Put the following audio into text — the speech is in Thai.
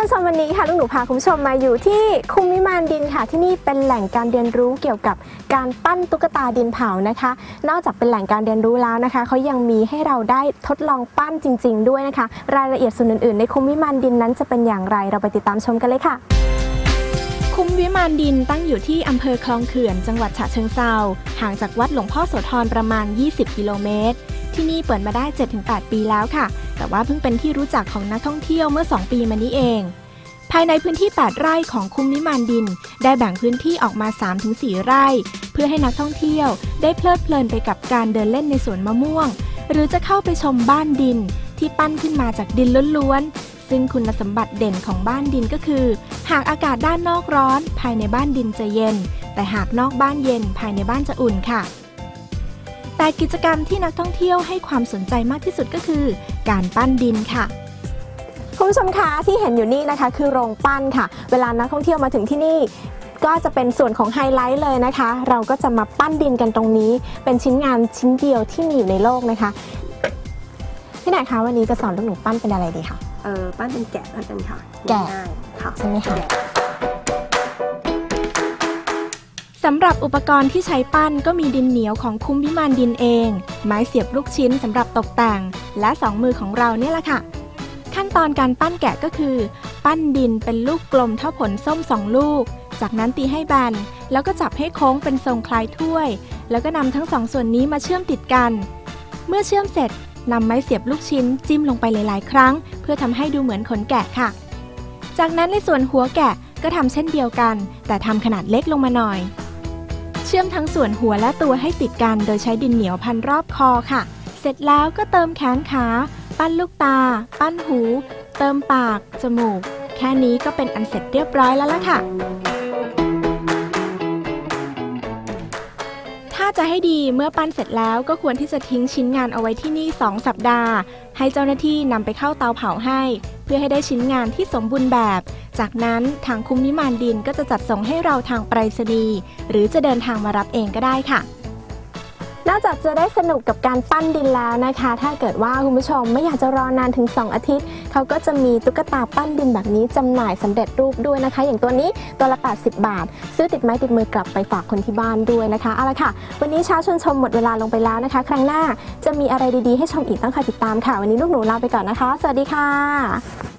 วันนี้ค่ะลูกหนูพาคุณผู้ชมมาอยู่ที่คุมวิมานดินค่ะ ที่นี่เป็นแหล่งการเรียนรู้เกี่ยวกับการปั้นตุ๊กตาดินเผานะคะ นอกจากเป็นแหล่งการเรียนรู้แล้วนะคะเขายังมีให้เราได้ทดลองปั้นจริง ๆ ด้วยนะคะ รายละเอียดส่วนอื่น ๆ ในคุมวิมานดินนั้นจะเป็นอย่างไรเราไปติดตามชมกันเลยค่ะคุ้มวิมานดินตั้งอยู่ที่อำเภอคลองเขื่อนจังหวัดฉะเชิงเซาห่างจากวัดหลวงพ่อโสธรประมาณ 20 กิโลเมตร ที่นี่เปิดมาได้ 7-8 ปีแล้วค่ะ แต่ว่าเพิ่งเป็นที่รู้จักของนักท่องเที่ยวเมื่อ 2 ปีมานี้เอง ภายในพื้นที่ 8 ไร่ของคุ้มวิมานดิน ได้แบ่งพื้นที่ออกมา 3-4 ไร่ เพื่อให้นักท่องเที่ยวได้เพลิดเพลินไปกับการเดินเล่นในสวนมะม่วง หรือจะเข้าไปชมบ้านดิน ที่ปั้นขึ้นมาจากดินล้วนๆ ซึ่งคุณสมบัติเด่นของบ้านดินก็คือ หากอากาศด้านนอกร้อน ภายในบ้านดินจะเย็น แต่หากนอกบ้านเย็นภายในบ้านจะอุ่นค่ะ แต่กิจกรรมที่นักท่องเที่ยวให้ความสนใจมากที่สุดก็คือ การปั้นดินค่ะคุณผู้ชมคะที่เห็นอยู่นี่นะคะ คือโรงปั้นค่ะ เวลานักท่องเที่ยวมาถึงที่นี่ก็จะเป็นส่วนของไฮไลท์เลยนะคะ เราก็จะมาปั้นดินกันตรงนี้ เป็นชิ้นงานชิ้นเดียวที่มีอยู่ในโลกนะคะพี่ไหนายคะวันนี้จะสอนลูกหนูปั้นเป็นอะไรดีคะเออปั้นเป็นแกะปั้นเป็นค่ะแกะง่ายๆค่ะใช่ไหมคะ สำหรับอุปกรณ์ที่ใช้ปั้นก็มีดินเหนียวของคุ้มวิมานดินเอง ไม้เสียบลูกชิ้นสำหรับตกแต่ง และสองมือของเราเนี่ยแหละค่ะ ขั้นตอนการปั้นแกะก็คือ ปั้นดินเป็นลูกกลมเท่าผลส้มสองลูก จากนั้นตีให้แบนแล้วก็จับให้โค้งเป็นทรงคล้ายถ้วย แล้วก็นำทั้งสองส่วนนี้มาเชื่อมติดกัน เมื่อเชื่อมเสร็จนำไม้เสียบลูกชิ้นจิ้มลงไปหลาย ๆ ครั้ง เพื่อทำให้ดูเหมือนขนแกะค่ะ จากนั้นในส่วนหัวแกะก็ทำเช่นเดียวกัน แต่ทำขนาดเล็กลงมาหน่อย เชื่อมทั้งส่วนหัวและตัวให้ติดกัน โดยใช้ดินเหนียวพันรอบคอค่ะ เสร็จแล้วก็เติมแขนขา ปั้นลูกตา ปั้นหู เติมปาก จมูก แค่นี้ก็เป็นอันเสร็จเรียบร้อยแล้วล่ะค่ะ ถ้าจะให้ดีเมื่อปั้นเสร็จแล้วก็ควรที่จะทิ้งชิ้นงานเอาไว้ที่นี่ 2 สัปดาห์ ให้เจ้าหน้าที่นำไปเข้าเตาเผาให้ พื่อให้ได้ชิ้นงานที่สมบูรณ์แบบ จากนั้นทางคุ้มนิมานดินก็จะจัดส่งให้เราทางไปรษณีย์หรือจะเดินทางมารับเองก็ได้ค่ะ นอกจากจะได้สนุกกับการปั้นดินแล้วนะคะ ถ้าเกิดว่าคุณผู้ชมไม่อยากจะรอนานถึง 2 อาทิตย์ เขาก็จะมีตุ๊กตาปั้นดินแบบนี้จำหน่ายสำเร็จรูปด้วยนะคะ อย่างตัวนี้ตัวละ 80 บาท ซื้อติดไม้ติดมือกลับไปฝากคนที่บ้านด้วยนะคะเอาละค่ะ วันนี้เช้าชวนชมหมดเวลาลงไปแล้วนะคะ ครั้งหน้าจะมีอะไรดีๆให้ชมอีกต้องคอยติดตามค่ะ วันนี้ลูกหนูลาไปก่อนนะคะ สวัสดีค่ะ